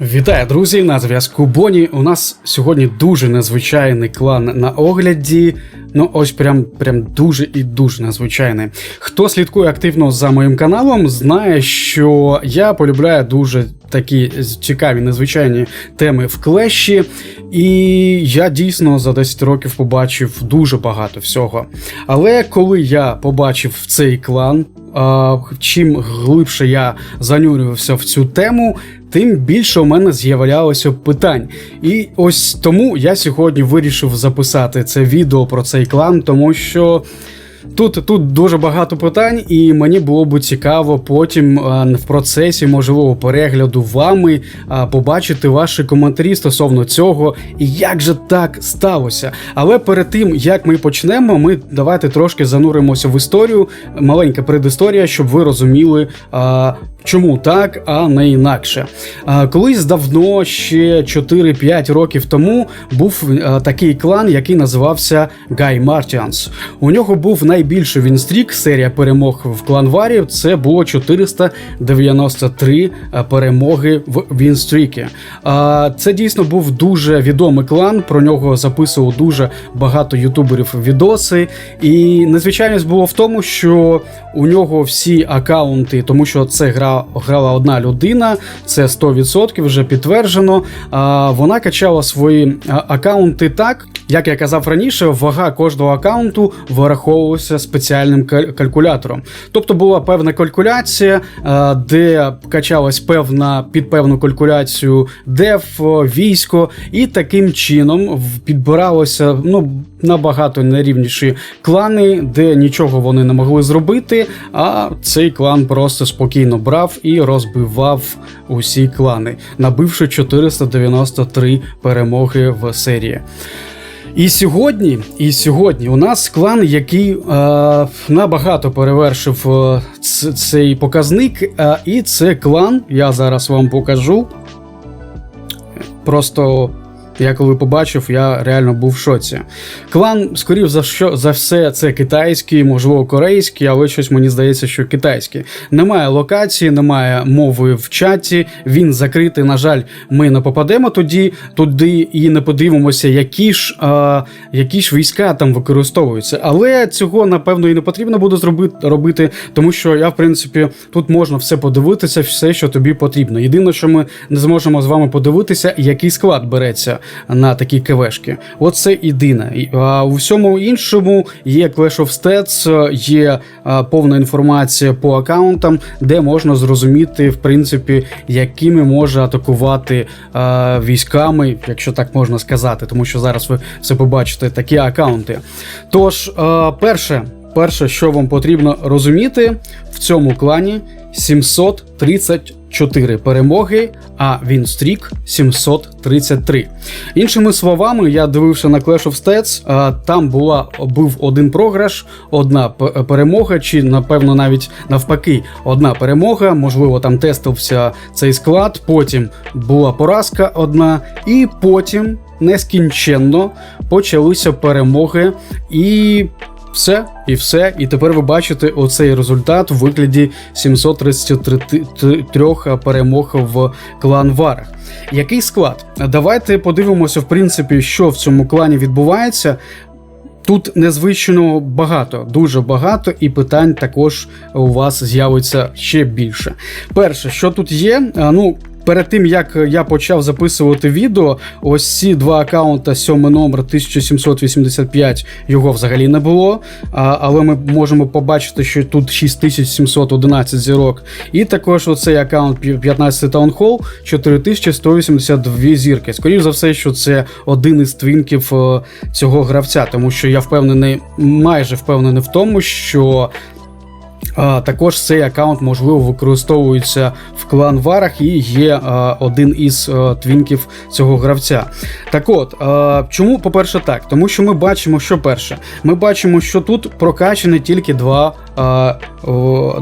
Вітаю, друзі! На зв'язку Боні. У нас сьогодні дуже незвичайний клан на огляді. Ну, ось прям прям дуже і дуже незвичайний. Хто слідкує активно за моїм каналом, знає, що я полюбляю дуже такі цікаві незвичайні теми в клеші, і я дійсно за 10 років побачив дуже багато всього. Але коли я побачив цей клан, чим глибше я занурювався в цю тему, тим більше у мене з'являлося питань. І ось тому я сьогодні вирішив записати це відео про цей клан, тому що. Тут тут дуже багато питань, і мені було б цікаво потім в процесі можливого перегляду вами побачити ваші коментарі стосовно цього і як же так сталося. Але перед тим як ми почнемо, ми давайте трошки зануримося в історію. Маленька предісторія, щоб ви розуміли. Чому так, а не інакше? Колись давно, ще 4-5 років тому, був такий клан, який називався Гай Мартіанс. У нього був найбільший вінстрік, серія перемог в кланварі. Це було 493 перемоги в вінстріки. Це дійсно був дуже відомий клан. Про нього записував дуже багато ютуберів відоси. І незвичайність було в тому, що у нього всі акаунти, тому що це гра грала одна людина, це 100% вже підтверджено. Вона качала свої акаунти так, як я казав раніше, вага кожного акаунту вираховувалася спеціальним каль- калькулятором. Тобто була певна калькуляція, де качалась певна під певну калькуляцію деф, військо, і таким чином підбиралося ну, набагато нерівніші клани, де нічого вони не могли зробити. А цей клан просто спокійно брав і розбивав усі клани, набивши 493 перемоги в серії. І сьогодні, і сьогодні у нас клан, який е, набагато перевершив е, цей показник, е, і це клан, я зараз вам покажу. Просто я коли побачив, я реально був в шоці. Клан, скоріш за що за все, це китайський, можливо, корейський, але щось мені здається, що китайський. Немає локації, немає мови в чаті. Він закритий. На жаль, ми не попадемо тоді туди і не подивимося, які ж, а, які ж війська там використовуються. Але цього напевно і не потрібно буде зробити робити, тому що я, в принципі, тут можна все подивитися, все, що тобі потрібно. Єдине, що ми не зможемо з вами подивитися, який склад береться на такі КВшки. Оце єдине. А у всьому іншому є Clash of Stats, є повна інформація по аккаунтам, де можна зрозуміти, в принципі, якими може атакувати військами, якщо так можна сказати, тому що зараз ви все побачите такі аккаунти. Тож, перше. Перше, що вам потрібно розуміти, в цьому клані 734 перемоги, а Вінстрік 733. Іншими словами, я дивився на Clash of Stats, там була був один програш, одна перемога, чи напевно навіть навпаки, одна перемога. Можливо, там тестився цей склад. Потім була поразка одна, і потім нескінченно почалися перемоги і. Все і все. І тепер ви бачите оцей результат у вигляді 733 перемог в клан Варах. Який склад? Давайте подивимося, в принципі, що в цьому клані відбувається. Тут незвично багато, дуже багато, і питань також у вас з'явиться ще більше. Перше, що тут є, ну. Перед тим як я почав записувати відео, ось ці два аккаунта, сьомий номер 1785, його взагалі не було. А, але ми можемо побачити, що тут 6711 зірок. І також оцей аккаунт 15 Таунхол 4182 зірки. Скоріше за все, що це один із твінків е, цього гравця, тому що я впевнений, майже впевнений в тому, що. А, також цей аккаунт можливо використовується в клан Варах і є а, один із а, твінків цього гравця. Так от, а, чому, по-перше, так? Тому що ми бачимо, що перше, ми бачимо, що тут прокачані тільки два,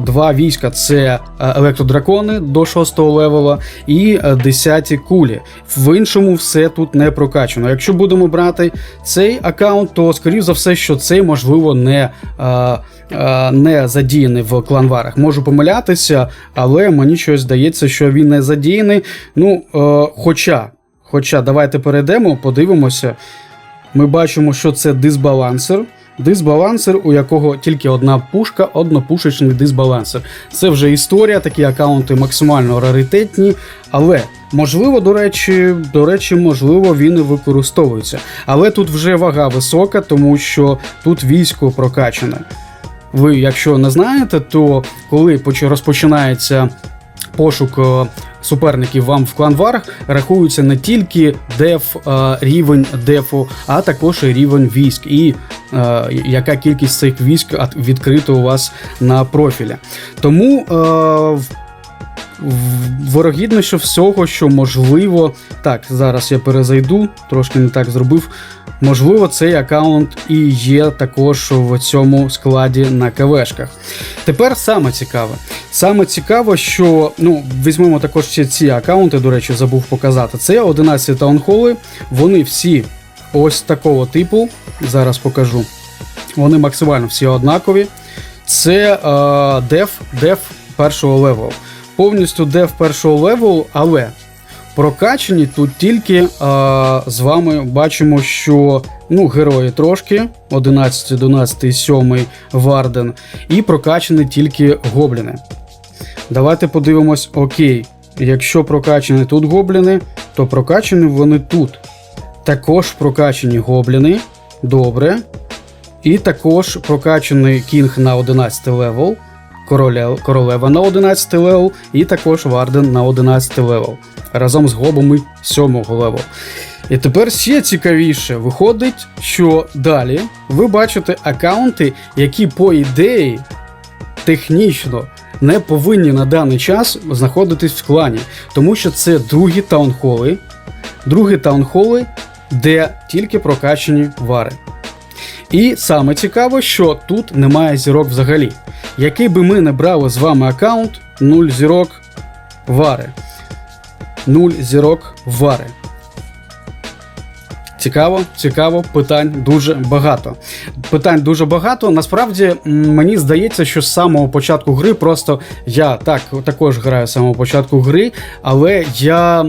два війська: це електродракони до 6 левела і а, 10 кулі. В іншому все тут не прокачано. Якщо будемо брати цей аккаунт, то скоріш за все, що цей можливо не. Не задіяний в кланварах. Можу помилятися, але мені щось здається, що він не задіяний. Ну, е, хоча, хоча, давайте перейдемо, подивимося. Ми бачимо, що це дисбалансер. Дисбалансер, у якого тільки одна пушка, однопушечний дисбалансер. Це вже історія, такі аккаунти максимально раритетні, але можливо, до речі, до речі, можливо, він і використовується. Але тут вже вага висока, тому що тут військо прокачане. Ви, якщо не знаєте, то коли розпочинається пошук е, суперників вам в кланварах, рахується не тільки деф, е, рівень дефу, а також і рівень військ, і е, яка кількість цих військ відкрито у вас на профілі. Тому е, Ворогідно, що всього, що можливо. Так, зараз я перезайду, трошки не так зробив. Можливо, цей аккаунт і є також в цьому складі на КВшках. Тепер саме цікаве. Саме цікаво, що ну, візьмемо також ще ці аккаунти, до речі, забув показати. Це 11 таунхоли. Вони всі ось такого типу. Зараз покажу. Вони максимально всі однакові. Це е, деф, деф першого левелу. Повністю деф першого левелу, але прокачані тут тільки е, з вами бачимо, що ну, герої трошки, 11, 11, 7 Варден, і прокачані тільки гобліни. Давайте подивимось, окей. Якщо прокачані тут гобліни, то прокачані вони тут. Також прокачані гобліни. Добре. І також прокачаний кінг на 11 левел, короля, королева на 11 левел, і також Варден на 11 левел. Разом з гобами 7 левел. І тепер ще цікавіше виходить, що далі ви бачите аккаунти, які по ідеї технічно не повинні на даний час знаходитись в клані, тому що це другі таунхоли, другі таунхоли, де тільки прокачані вари. І саме цікаво, що тут немає зірок взагалі. Який би ми не брали з вами аккаунт, 0 зірок вари. 0 зірок вари. Цікаво, цікаво, питань дуже багато. Питань дуже багато. Насправді мені здається, що з самого початку гри просто я так також граю з самого початку гри, але я,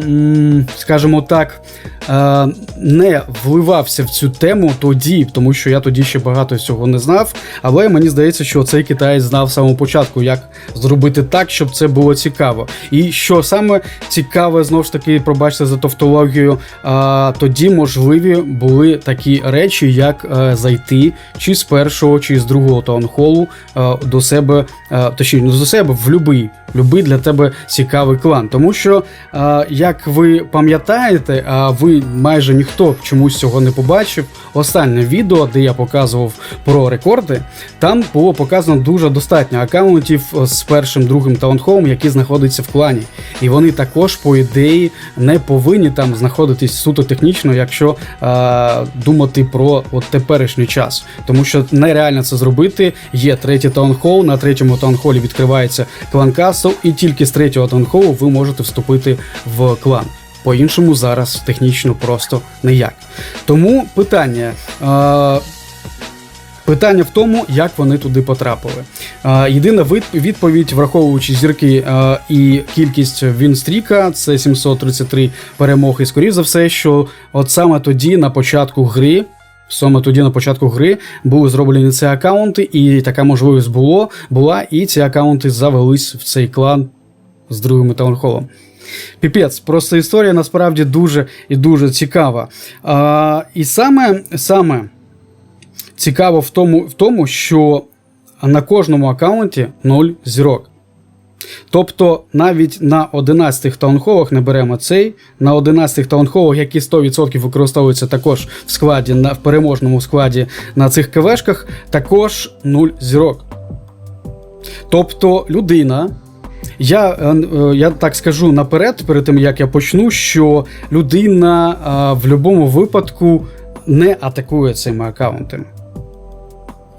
скажімо так, е, не вливався в цю тему тоді, тому що я тоді ще багато всього не знав. Але мені здається, що цей китаєць знав з самого початку, як зробити так, щоб це було цікаво. І що саме цікаве, знову ж таки, пробачте за тавтологію, а, тоді можливі були такі речі, як е, зайти чи з першого, чи з другого таунхолу е, до себе, е, точніше, до себе в любий, любий для тебе цікавий клан. Тому що, е, як ви пам'ятаєте, а ви майже ніхто чомусь цього не побачив. Останнє відео, де я показував про рекорди, там було показано дуже достатньо аккаунтів з першим другим таунхолом, які знаходяться в клані. І вони також, по ідеї, не повинні там знаходитись суто технічно, якщо е, думати про от теперішній час. Тому що нереально це зробити. Є третій таунхол, на третьому таунхолі відкривається клан Касл, і тільки з третього таунхолу ви можете вступити в клан. По-іншому зараз технічно просто ніяк. Тому питання. Е, Питання в тому, як вони туди потрапили. Єдина відповідь, враховуючи зірки і кількість Вінстріка, це 733 перемоги. Скоріше за все, що от саме тоді, на початку гри, саме тоді на початку гри були зроблені ці аккаунти, і така можливість було, була, і ці аккаунти завелись в цей клан з другим таунхолом. Піпець, просто історія насправді дуже і дуже цікава. А, і саме, саме цікаво в тому, в тому, що на кожному аккаунті 0 зірок. Тобто навіть на 11 таунхолах не беремо цей, на 11 таунхолах, які 100% використовуються також в складі, на, в переможному складі на цих КВшках, також 0 зірок. Тобто людина. Я, е, е, я так скажу наперед, перед тим як я почну, що людина е, в будь-якому випадку не атакує цими аккаунтами.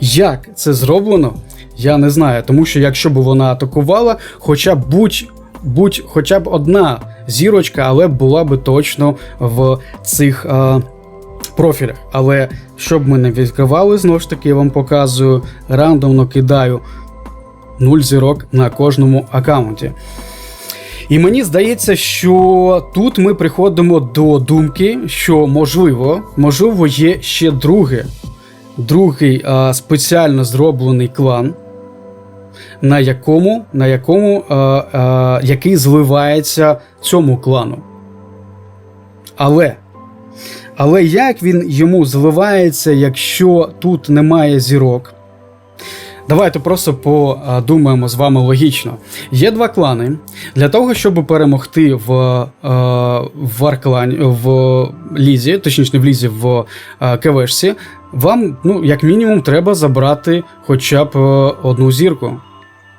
Як це зроблено, я не знаю. Тому що якщо б вона атакувала, хоча б будь, будь хоча б одна зірочка, але була б точно в цих е, профілях. Але щоб ми не відкривали, знову ж таки, я вам показую, рандомно кидаю 0 зірок на кожному аккаунті. І мені здається, що тут ми приходимо до думки, що можливо, можливо, є ще друге, другий а, спеціально зроблений клан, на якому, на якому а, а, який зливається цьому клану. Але. Але як він йому зливається, якщо тут немає зірок? Давайте просто подумаємо з вами логічно. Є два клани. Для того, щоб перемогти в е, в, Арклані, в Лізі, точніше в Лізі, в е, КВшці, вам, ну, як мінімум, треба забрати хоча б е, одну зірку.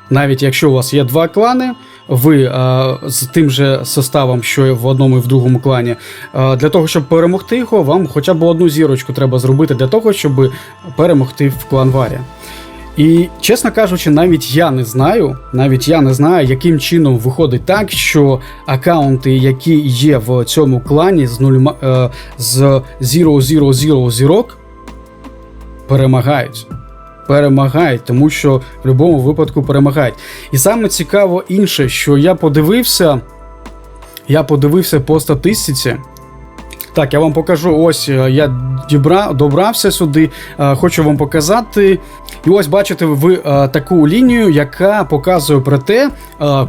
Навіть якщо у вас є два клани, ви е, з тим же составом, що і в одному і в другому клані, е, для того, щоб перемогти його, вам хоча б одну зірочку треба зробити для того, щоб перемогти в клан Варі. І, чесно кажучи, навіть я не знаю, навіть я не знаю, яким чином виходить так, що аккаунти, які є в цьому клані з 0, е, з 000 зірок, перемагають. Перемагають, тому що в будь-якому випадку перемагають. І саме цікаво інше, що я подивився, я подивився по статистиці. Так, я вам покажу. Ось е, я дібра, добрався сюди. Е, хочу вам показати. І ось бачите ви е, таку лінію, яка показує про те,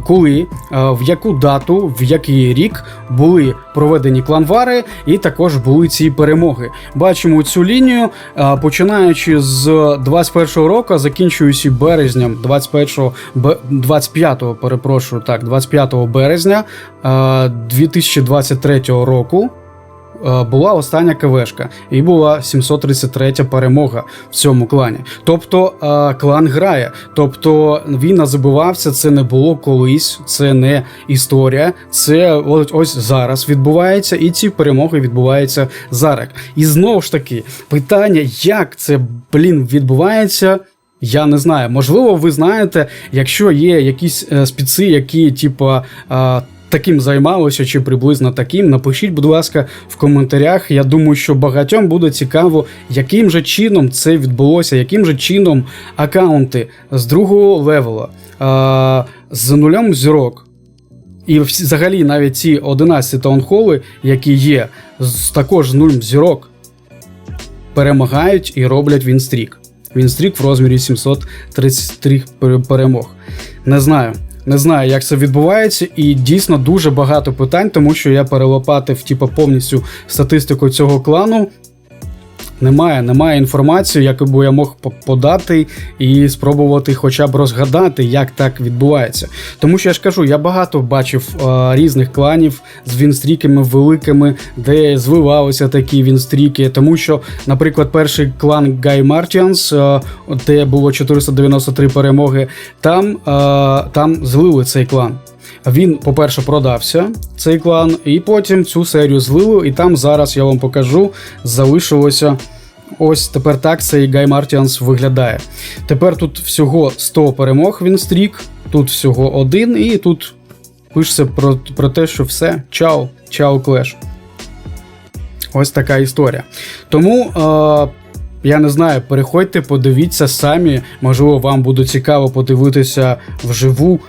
коли, в яку дату, в який рік були проведені кланвари, і також були ці перемоги. Бачимо цю лінію, починаючи з 21-го року, закінчуючи березням 21 25-го, перепрошую, так, 25 березня 2023 року. Е, була остання КВшка, і була 733 перемога в цьому клані. Тобто е, клан грає, тобто він назабувався, це не було колись, це не історія, це ось, зараз відбувається, і ці перемоги відбуваються зараз. І знову ж таки, питання, як це блін відбувається. Я не знаю, можливо, ви знаєте, якщо є якісь е, спіци, які, типа, таким займалося чи приблизно таким, напишіть, будь ласка, в коментарях. Я думаю, що багатьом буде цікаво, яким же чином це відбулося, яким же чином аккаунти з другого левела, а, з нулем зірок. І взагалі навіть ці 11 таунхоли, які є, з також з зірок, перемагають і роблять Вінстрік. Вінстрік в розмірі 733 перемог. Не знаю. Не знаю, як це відбувається, і дійсно дуже багато питань, тому що я перелопатив типу, повністю статистику цього клану. Немає, немає інформації, яку я мог подати і спробувати хоча б розгадати, як так відбувається. Тому що я ж кажу, я багато бачив а, різних кланів з вінстріками великими, де звивалися такі вінстріки. Тому що, наприклад, перший клан Guy Martians, а, де було 493 перемоги, там, а, там злили цей клан. Він, по-перше, продався цей клан, і потім цю серію злили, і там зараз я вам покажу, залишилося. Ось тепер так цей Гай Мартіанс виглядає. Тепер тут всього 100 перемог він стрік, тут всього один, і тут пишеться про про те, що все, чао, чао, клеш. Ось така історія. Тому. Е я не знаю, переходьте, подивіться самі. Можливо, вам буде цікаво подивитися вживу,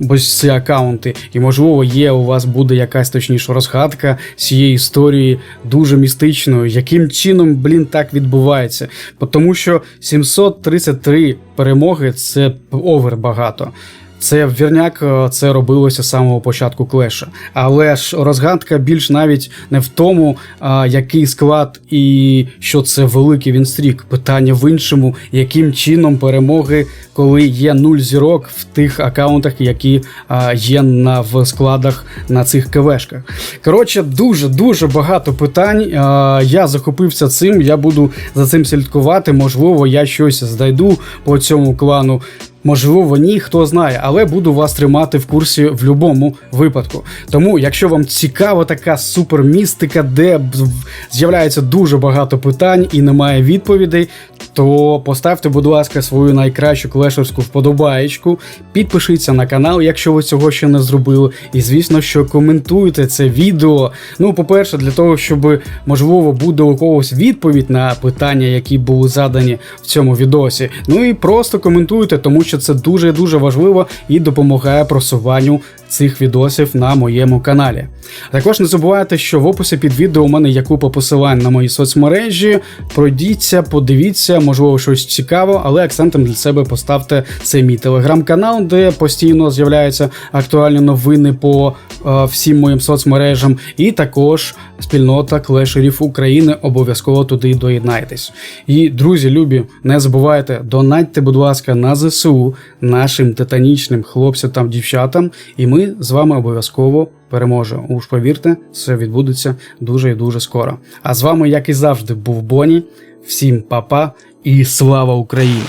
бо ці аккаунти, і можливо є у вас буде якась точніша розгадка цієї історії дуже містичною, яким чином, блін, так відбувається. Тому що 733 перемоги це овер багато. Це вірняк е, це робилося з самого початку клеша. Але ж розгадка більш навіть не в тому, а, який склад і що це великий вінстрік. Питання в іншому, яким чином перемоги, коли є нуль зірок в тих аккаунтах, які а, є на в складах на цих КВшках. Коротше, дуже дуже багато питань. Я захопився цим. Я буду за цим слідкувати. Можливо, я щось знайду по цьому клану. Можливо, ні, хто знає, але буду вас тримати в курсі в будь-якому випадку. Тому, якщо вам цікава така супермістика, де з'являється дуже багато питань і немає відповідей, то поставте, будь ласка, свою найкращу клешерську вподобаєчку, підпишіться на канал, якщо ви цього ще не зробили. І звісно, що коментуйте це відео. Ну, по-перше, для того, щоб можливо буде у когось відповідь на питання, які були задані в цьому відосі. Ну і просто коментуйте, тому що це дуже дуже важливо і допомагає просуванню цих відосів на моєму каналі. Також не забувайте, що в описі під відео у мене є купа посилань на мої соцмережі. Пройдіться, подивіться, можливо, щось цікаво, але акцентом для себе поставте це мій телеграм-канал, де постійно з'являються актуальні новини по е, всім моїм соцмережам, і також спільнота клешерів України. Обов'язково туди доєднайтесь. І друзі, любі, не забувайте, донатьте, будь ласка, на ЗСУ нашим титанічним хлопцям та дівчатам, і ми з вами обов'язково переможемо. Уж повірте, це відбудеться дуже і дуже скоро. А з вами, як і завжди, був Боні. Всім па-па і слава Україні!